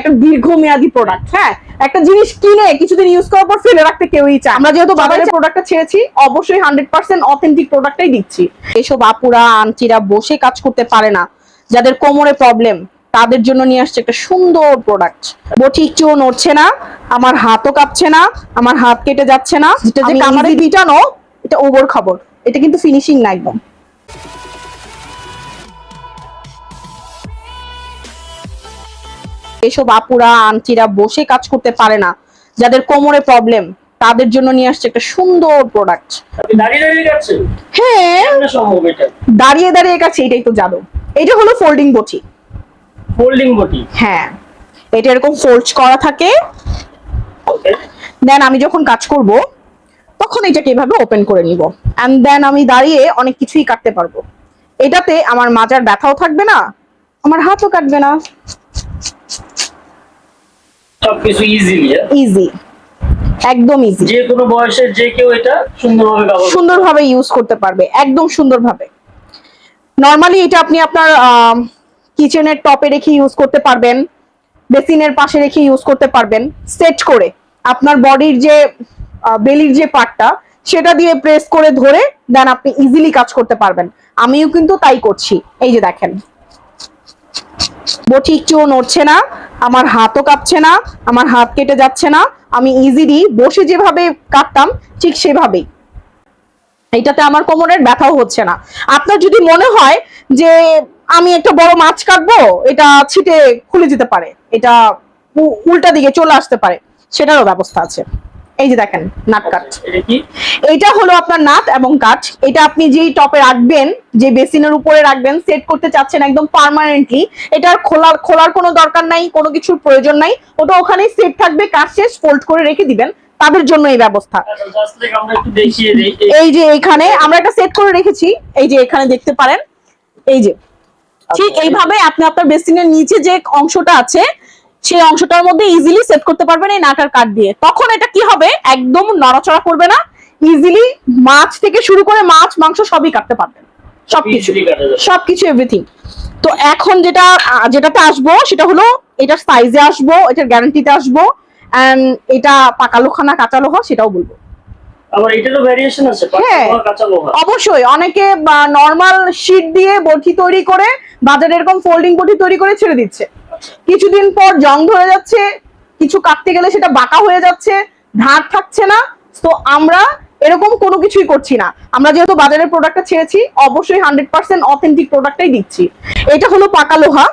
একটা দীর্ঘমেয়াদী প্রোডাক্ট হ্যাঁ? একটা জিনিস কিনে কিছুদিন ইউজ করার পর ফেলে রাখতে কেউই চায় আমরা যেহেতু বাজারের প্রোডাক্টটা ছেড়েছি অবশ্যই হান্ড্রেড পার্সেন্ট অথেন্টিক প্রোডাক্টটাই দিচ্ছি। এসব আপুরা আন্টিরা বসে কাজ করতে পারে না। যাদের কোমরে প্রবলেম তাদের জন্য নিয়ে আসছে একটা সুন্দর প্রোডাক্ট বটি একটুও নড়ছে না আমার হাতও কাঁপছে না আমার হাত কেটে যাচ্ছে না। যেটা যে কামারে পিটানো এটা ওবর খবর। এটা কিন্তু ফিনিশিং না একদম। এসব আপুরা আন্টিরা বসে কাজ করতে পারে না। যাদের কোমরে প্রবলেম তাদের জন্য নিয়ে আসছে একটা সুন্দর প্রোডাক্ট দাঁড়িয়ে দাঁড়িয়ে যাচ্ছেন হ্যাঁ। দাঁড়িয়ে দাঁড়িয়ে কাছে এটাই তো জাদু। এটা হলো ফোল্ডিং বটি। ফোল্ডিং বটি? হ্যাঁ। এটা এরকম ফোল্ড করা থাকে। দেন আমি যখন কাজ করব তখন এটাকে এভাবে ওপেন করে নিব। এন্ড দেন আমি দাঁড়িয়ে অনেক কিছুই কাটতে পারব। এটাতে আমার মাজার ব্যথাও থাকবে না আমার হাতও কাটবে না। সবকিছু ইজিলি ইজি একদম ইজি যে কোনো বয়সের যে কেউ এটা সুন্দরভাবে ব্যবহার সুন্দরভাবে ইউজ করতে পারবে একদম সুন্দরভাবে। নর্মালি এটা আপনি আপনার কিচেনের টপে রেখে ইউজ করতে পারবেন বেসিনের পাশে রেখে ইউজ করতে পারবেন সেট করে আপনার বডির যে বেলির যে পার্টটা সেটা দিয়ে প্রেস করে ধরে দেন আপনি ইজিলি কাজ করতে পারবেন। আমিও কিন্তু তাই করছি। এই যে দেখেন বটি একটুও নড়ছে না। আমার হাতও কাঁপছে না, আমার হাত কেটে যাচ্ছে না। আমি ইজিলি বসে যেভাবে কাটতাম ঠিক সেভাবেই। এটাতে আমার কোমরের ব্যথাও হচ্ছে না। আপনার যদি মনে হয় যে আমি একটা বড় মাছ কাটবো, এটা ছিটে খুলে যেতে পারে। এটা উল্টা দিকে চলে আসতে পারে। সেটারও ব্যবস্থা আছে। এই যে দেখেন নাট কাট এটা হলো আপনার নাট এবং কাঠ। এটা আপনি যেই টপে রাখবেন যে বেসিনের উপরে রাখবেন সেট করতে চাচ্ছেন একদম পার্মানেন্টলি এটার খোলার খোলার কোনো দরকার নাই কোনো কিছুর প্রয়োজন নাই। ওটা ওখানেই সেট থাকবে কাজ শেষ ফোল্ড করে রেখে দিবেন। তাদের জন্য এই ব্যবস্থা। এই- এই যে এখানে আমরা একটা সেট করে রেখেছি এই যে এখানে দেখতে পারেন। এই যে ঠিক এইভাবে আপনি আপনার বেসিনের নিচে যে অংশটা আছে সেই অংশটার মধ্যে ইজিলি সেট করতে পারবেন এই নাটার কাঠ দিয়ে। তখন এটা কি হবে? একদম নড়াচড়া করবে না। ইজিলি মাছ থেকে শুরু করে মাছ মাংস সবই কাটতে পারবেন। সবকিছু। সবকিছু এভরিথিং তো এখন যেটা যেটাতে আসব সেটা হলো এটার সাইজে আসব এটার গ্যারান্টিতে আসব এন্ড এটা পাকা লোহা না কাঁচা লোহা সেটাও বলব। আবার এটারও ভেরিয়েশন আছে হ্যাঁ। কাঁচা লোহা। অবশ্যই। অনেকে নর্মাল শীট দিয়ে বটি তৈরি করে বাজারে এরকম ফোল্ডিং বটি তৈরি করে ছেড়ে দিচ্ছে। কিছুদিন পর জং ধরে যাচ্ছে কিছু কাটতে গেলে সেটা বাঁকা হয়ে যাচ্ছে ধার থাকছে না তো আমরা এরকম কোনো কিছুই করছি না। আমরা যেহেতু বাজারের প্রোডাক্টটা ছেড়েছি অবশ্যই হান্ড্রেড পার্সেন্ট অথেন্টিক প্রোডাক্টটাই দিচ্ছি। এটা হলো পাকা লোহা।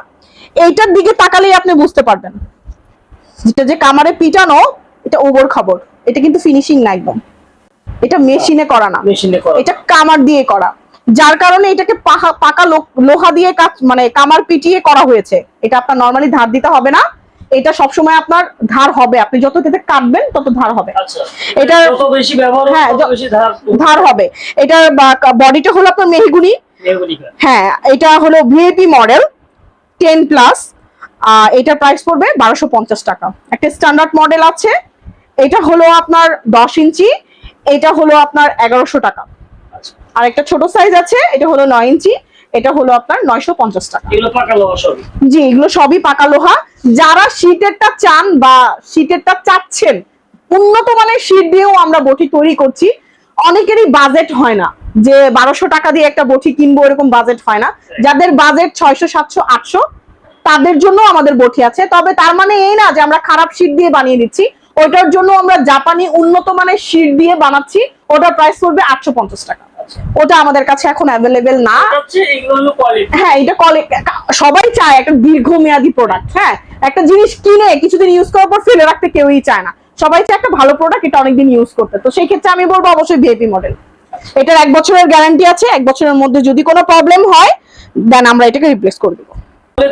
এইটার দিকে তাকালেই আপনি বুঝতে পারবেন। যেটা যে কামারে পিটানো এটা ওবর খবর। এটা কিন্তু ফিনিশিং না একদম। এটা মেশিনে করা না। মেশিনে করা। এটা কামার দিয়ে করা। যার কারণে এটাকে পাকা লোহা দিয়ে কাজ মানে কামার পিটিয়ে করা হয়েছে। এটা আপনার নর্মালি ধার দিতে হবে না। এটা সবসময় আপনার ধার হবে। আপনি যত এটাতে কাটবেন তত ধার হবে। আচ্ছা। এটা- হ্যাঁ, ধার হবে। এটার বডিটা হলো আপনার মেহগুনি। হ্যাঁ এটা হলো V A P model ten plus এটা প্রাইস পড়বে বারোশো পঞ্চাশ টাকা। একটা স্ট্যান্ডার্ড মডেল আছে। এটা হলো আপনার দশ ইঞ্চি। এটা হলো আপনার এগারোশো টাকা। আর একটা ছোট সাইজ আছে এটা হলো নয় ইঞ্চি এটা হলো আপনার নয়শো পঞ্চাশ টাকা। জি এগুলো সবই পাকা লোহা। যারা শীতেরটা চান বা শীতেরটা চাচ্ছেন উন্নত মানের শীত দিয়েও আমরা বটি তৈরি করছি। অনেকেরই বাজেট হয় না যে বারোশো টাকা দিয়ে একটা বটি কিনবো এরকম বাজেট হয় না। যাদের বাজেট ছয়শো সাতশো আটশো তাদের জন্য আমাদের বটি আছে। তবে তার মানে এই না যে আমরা খারাপ শীট দিয়ে বানিয়ে দিচ্ছি। ওটার জন্য আমরা জাপানি উন্নত মানের শীট দিয়ে বানাচ্ছি। ওটার প্রাইস পড়বে আটশো পঞ্চাশ টাকা। আচ্ছা। ওটা আমাদের কাছে এখন অ্যাভেলেবেল না। হ্যাঁ এটা সবাই চায় একটা দীর্ঘমেয়াদী প্রোডাক্ট হ্যাঁ একটা জিনিস কিনে কিছুদিন ইউজ করার পর ফেলে রাখতে কেউই চায় না। সবাই চায় একটা ভালো প্রোডাক্ট এটা অনেকদিন ইউজ করতে। তো সেই ক্ষেত্রে আমি বলব অবশ্যই ভিআইপি মডেল এটার এক বছরের গ্যারান্টি আছে এক বছরের মধ্যে যদি কোনো প্রবলেম হয় দেন আমরা এটাকে রিপ্লেস করে দেবো।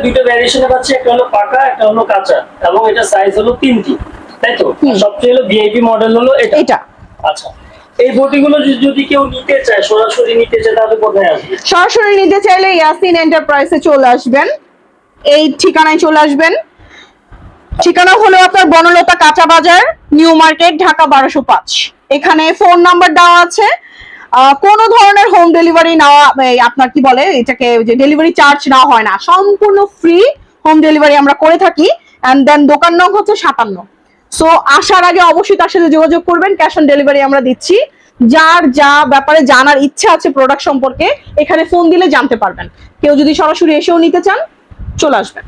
দুটো ভ্যারিয়েশনে একটা হলো পাকা একটা হলো কাঁচা এবং এটা সাইজ হলো তিনটি। তাই তো? সবচেয়ে হলো ভিআইপি মডেল হলো এটা। এটা। আচ্ছা। এই বটিগুলো যদি- যদি কেউ নিতে চায় সরাসরি নিতে চায় তাহলে কোথায় আসবে? সরাসরি নিতে চাইলে ইয়াসিন এন্টারপ্রাইজে চলে আসবেন। এই ঠিকানায় চলে আসবেন। ঠিকানা হলো আপনার বনলতা কাঁচা বাজার নিউ মার্কেট ঢাকা বারোশো পাঁচ। এখানে ফোন নাম্বার দেওয়া আছে। কোনো ধরনের হোম ডেলিভারি নেওয়া আপনার কি বলে এটাকে যে ডেলিভারি চার্জ নেওয়া হয় না। সম্পূর্ণ ফ্রি হোম ডেলিভারি আমরা করে থাকি। অ্যান্ড দেন দোকান নং হচ্ছে সাতান্ন। সো আসার আগে অবশ্যই তার সাথে যোগাযোগ করবেন ক্যাশ অন ডেলিভারি আমরা দিচ্ছি। যার যা ব্যাপারে জানার ইচ্ছা আছে প্রোডাক্ট সম্পর্কে, এখানে ফোন দিলে জানতে পারবেন। কেউ যদি সরাসরি এসেও নিতে চান, চলে আসবেন।